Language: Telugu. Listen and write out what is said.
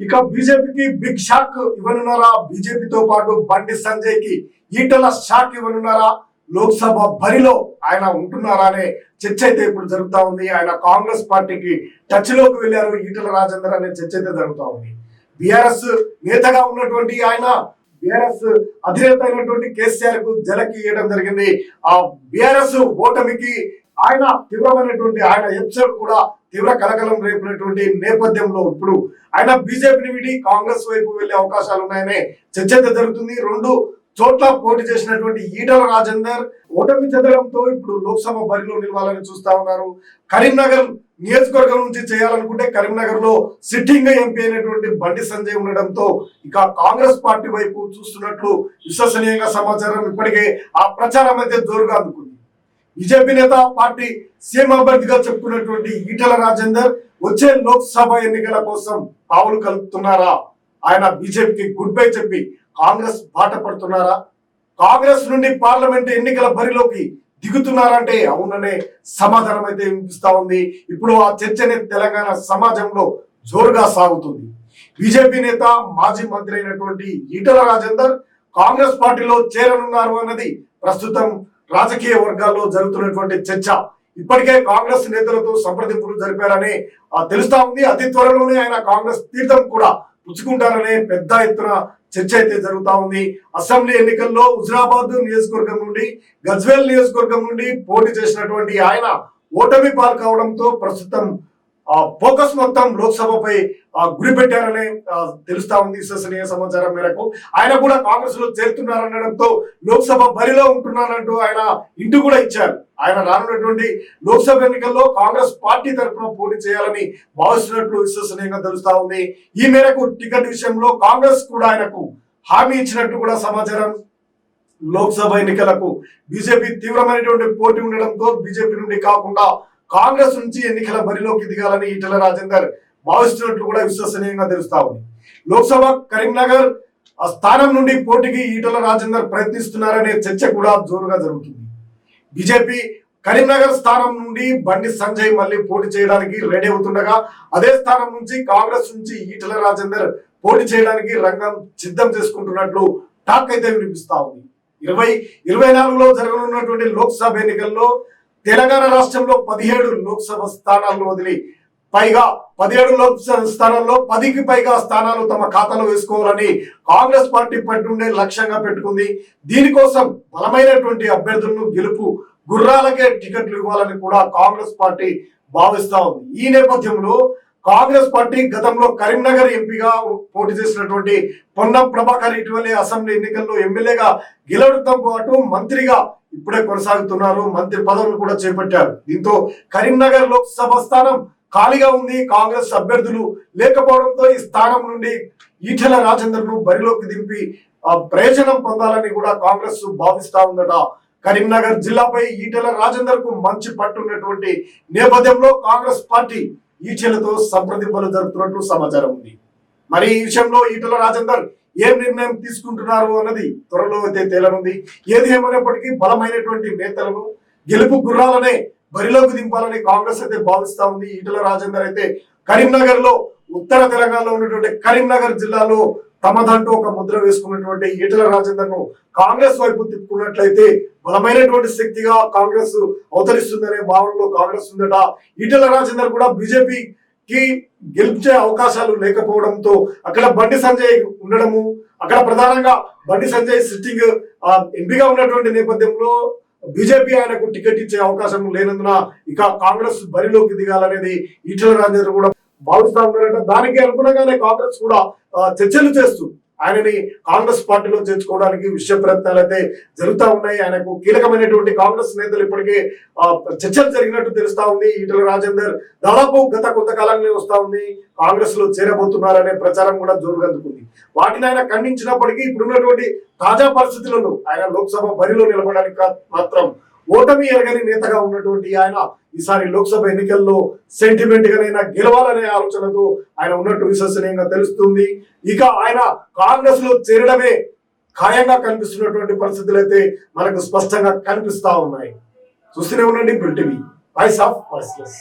ఇక బీజేపీకి బిగ్ షాక్ ఇవ్వనున్నారా? బీజేపీతో పాటు బండి సంజయ్కి ఈటల షాక్ ఇవ్వనున్నారా? లోక్సభ బరిలో ఆయన ఉంటున్నారా అనే చర్చ అయితే ఇప్పుడు జరుగుతా ఉంది. ఆయన కాంగ్రెస్ పార్టీకి టచ్లోకి వెళ్ళారు. ఈటల రాజేందర్ అనే చర్చ అయితే జరుగుతా ఉంది. బీఆర్ఎస్ నేతగా ఉన్నటువంటి ఆయన బీఆర్ఎస్ అధినేత అయినటువంటి కేసీఆర్కు జలకి ఇవ్వడం జరిగింది. ఆ బీఆర్ఎస్ ఓటమికి ఆయన తీవ్రమైనటువంటి ఆయన ఎపిసోడ్ కూడా తీవ్ర కలకలం రేపినటువంటి నేపథ్యంలో ఇప్పుడు ఆయన బీజేపీని విడి కాంగ్రెస్ వైపు వెళ్ళే అవకాశాలు ఉన్నాయనే చర్చ జరుగుతుంది. రెండు చోట్ల పోటీ చేసినటువంటి ఈటల రాజేందర్ ఓటమి చెందడంతో ఇప్పుడు లోక్సభ బరిలో నిలవాలని చూస్తా ఉన్నారు. కరీంనగర్ నియోజకవర్గం నుంచి చేయాలనుకుంటే కరీంనగర్లో సిట్టింగ్ ఎంపీ అయినటువంటి బండి సంజయ్ ఉండడంతో ఇక కాంగ్రెస్ పార్టీ వైపు చూస్తున్నట్లు విశ్వసనీయంగా సమాచారం ఇప్పటికే ఆ ప్రచారం అయితే జోరుగా అందుకుంది. బీజేపీ నేత పార్టీ సీఎం అభ్యర్థిగా చెప్పుకున్నటువంటి ఈటల రాజేందర్ వచ్చే లోక్సభ ఎన్నికల కోసం పావులు కలుపుతున్నారా? ఆయన బీజేపీకి గుడ్ బై చెప్పి కాంగ్రెస్ బాట పడుతున్నారా? కాంగ్రెస్ నుండి పార్లమెంట్ ఎన్నికల బరిలోకి దిగుతున్నారంటే అవుననే సమాధానం అయితే వినిపిస్తా ఉంది. ఇప్పుడు ఆ చర్చనే తెలంగాణ సమాజంలో జోరుగా సాగుతుంది. బీజేపీ నేత మాజీ మంత్రి అయినటువంటి ఈటల రాజేందర్ కాంగ్రెస్ పార్టీలో చేరనున్నారు అన్నది ప్రస్తుతం రాజకీయ వర్గాల్లో జరుగుతున్నటువంటి చర్చ ఇప్పటికే కాంగ్రెస్ నేతలతో సంప్రదింపులు జరిపారని తెలుస్తా ఉంది. అతి త్వరలోనే ఆయన కాంగ్రెస్ తీర్థం కూడా పుచ్చుకుంటారనే పెద్ద ఎత్తున చర్చ అయితే జరుగుతూ ఉంది. అసెంబ్లీ ఎన్నికల్లో హుజరాబాద్ నియోజకవర్గం నుండి గజ్వేల్ నియోజకవర్గం నుండి పోటీ చేసినటువంటి ఆయన ఓటమి పాలు కావడంతో ప్రస్తుతం ఫోకస్ మొత్తం లోక్సభపై ఆ, గురి పెట్టారనే తెలుస్తా ఉంది విశ్వసనీయ సమాచారం మేరకు. ఆయన కూడా కాంగ్రెస్లో చేరుతున్నారనడంతో లోక్సభ బరిలో ఉంటున్నారంటూ ఆయన ఇంటి కూడా ఇచ్చారు. ఆయన రానున్నటువంటి లోక్సభ ఎన్నికల్లో కాంగ్రెస్ పార్టీ తరఫున పోటీ చేయాలని భావిస్తున్నట్లు విశ్వసనీయంగా తెలుస్తా ఉంది. ఈ మేరకు టికెట్ విషయంలో కాంగ్రెస్ కూడా ఆయనకు హామీ ఇచ్చినట్టు కూడా సమాచారం. లోక్సభ ఎన్నికలకు బీజేపీ తీవ్రమైనటువంటి పోటీ ఉండడంతో బీజేపీ నుండి కాకుండా కాంగ్రెస్ నుంచి ఎన్నికల బరిలోకి దిగాలని ఈటల రాజేందర్ భావిస్తున్నట్లు కూడా విశ్వసనీయంగా తెలుస్తా ఉంది. లోక్సభ కరీంనగర్ స్థానం నుండి పోటీకి ఈటల రాజేందర్ ప్రయత్నిస్తున్నారనే చర్చ కూడా జోరుగా జరుగుతుంది. బీజేపీ కరీంనగర్ స్థానం నుండి బండి సంజయ్ మళ్ళీ పోటీ చేయడానికి రెడీ అవుతుండగా అదే స్థానం నుంచి కాంగ్రెస్ నుంచి ఈటల రాజేందర్ పోటీ చేయడానికి రంగం సిద్ధం చేసుకుంటున్నట్లు టాక్ అయితే వినిపిస్తా ఉంది. ఇరవై ఇరవై నాలుగులో జరగనున్నటువంటి లోక్సభ ఎన్నికల్లో తెలంగాణ రాష్ట్రంలో పదిహేడు లోక్సభ స్థానాలను వదిలి పైగా పదిహేడు లోక్సభ స్థానాల్లో పదికి పైగా స్థానాలు తమ ఖాతాలో వేసుకోవాలని కాంగ్రెస్ పార్టీ పట్టుండే లక్ష్యంగా పెట్టుకుంది. దీనికోసం బలమైనటువంటి అభ్యర్థులను గెలుపు గుర్రాలకే టికెట్లు ఇవ్వాలని కూడా కాంగ్రెస్ పార్టీ భావిస్తా ఉంది. ఈ నేపథ్యంలో కాంగ్రెస్ పార్టీ గతంలో కరీంనగర్ ఎంపీగా పోటీ చేసినటువంటి పొన్నం ప్రభాకర్ ఇటీవలే అసెంబ్లీ ఎన్నికల్లో ఎమ్మెల్యేగా గెలవడంతో పాటు మంత్రిగా ఇప్పుడే కొనసాగుతున్నారు. మంత్రి పదవులు కూడా చేపట్టారు. దీంతో కరీంనగర్ లోక్సభ స్థానం ఖాళీగా ఉంది. కాంగ్రెస్ అభ్యర్థులు లేకపోవడంతో ఈ స్థానం నుండి ఈటెల రాజేందర్ను బరిలోకి దింపి ప్రయోజనం పొందాలని కూడా కాంగ్రెస్ భావిస్తా ఉందట. కరీంనగర్ జిల్లాపై ఈటెల రాజేందర్కు మంచి పట్టున్నటువంటి నేపథ్యంలో కాంగ్రెస్ పార్టీ ఈటెలతో సంప్రదింపులు జరుపుతున్నట్లు సమాచారం ఉంది. మరి ఈ విషయంలో ఈటెల రాజేందర్ ఏం నిర్ణయం తీసుకుంటున్నారు అన్నది త్వరలో అయితే తేలనుంది. ఏది ఏమైనప్పటికీ బలమైనటువంటి నేతలను గెలుపు గుర్రాలనే బరిలోకి దింపాలని కాంగ్రెస్ అయితే భావిస్తా ఉంది. ఈటల రాజేందర్ అయితే కరీంనగర్లో ఉత్తర తెలంగాణలో ఉన్నటువంటి కరీంనగర్ జిల్లాలో తమదంటూ ఒక ముద్ర వేసుకున్నటువంటి ఈటల రాజేందర్ను కాంగ్రెస్ వైపు తిప్పుకున్నట్లయితే బలమైనటువంటి శక్తిగా కాంగ్రెస్ అవతరిస్తుందనే భావనలో కాంగ్రెస్ ఉందట. ఈటల రాజేందర్ కూడా బీజేపీ కి గెలిచే అవకాశాలు లేకపోవడంతో అక్కడ బండి సంజయ్ ఉండడము అక్కడ ప్రధానంగా బండి సంజయ్ సిట్టింగ్ ఎంపీగా ఉన్నటువంటి నేపథ్యంలో బీజేపీ ఆయనకు టికెట్ ఇచ్చే అవకాశం లేనందున ఇక కాంగ్రెస్ బరిలోకి దిగాలనేది ఈటల రాజేంద్ర కూడా భావిస్తా ఉన్నారట. దానికి అనుగుణంగానే కాంగ్రెస్ కూడా చర్చలు చేస్తూ ఆయనని కాంగ్రెస్ పార్టీలో చేర్చుకోవడానికి విషయ ప్రయత్నాలు అయితే జరుగుతా ఉన్నాయి. ఆయనకు కీలకమైనటువంటి కాంగ్రెస్ నేతలు ఇప్పటికే చర్చలు జరిగినట్టు తెలుస్తా ఉంది. ఈటల రాజేందర్ దాదాపు గత కొంతకాలంలో వస్తా ఉంది. కాంగ్రెస్లో చేరబోతున్నారనే ప్రచారం కూడా జోరుగా అందుకుంది వాటిని ఆయన ఖండించినప్పటికీ ఇప్పుడున్నటువంటి తాజా పరిస్థితులను ఆయన లోక్సభ బరిలో నిలబడడానికి మాత్రం ఓటమి ఎరగని నేతగా ఉన్నటువంటి ఆయన ఈసారి లోక్సభ ఎన్నికల్లో సెంటిమెంట్ గానైనా గెలవాలనే ఆలోచనతో ఆయన ఉన్నట్టు విశ్వసనీయంగా తెలుస్తుంది. ఇక ఆయన కాంగ్రెస్లో చేరడమే ఖాయంగా కనిపిస్తున్నటువంటి పరిస్థితులు అయితే మనకు స్పష్టంగా కనిపిస్తా ఉన్నాయి. చూస్తూనే ఉండండి బిల్ వాయిస్ ఆఫ్ పర్సనల్స్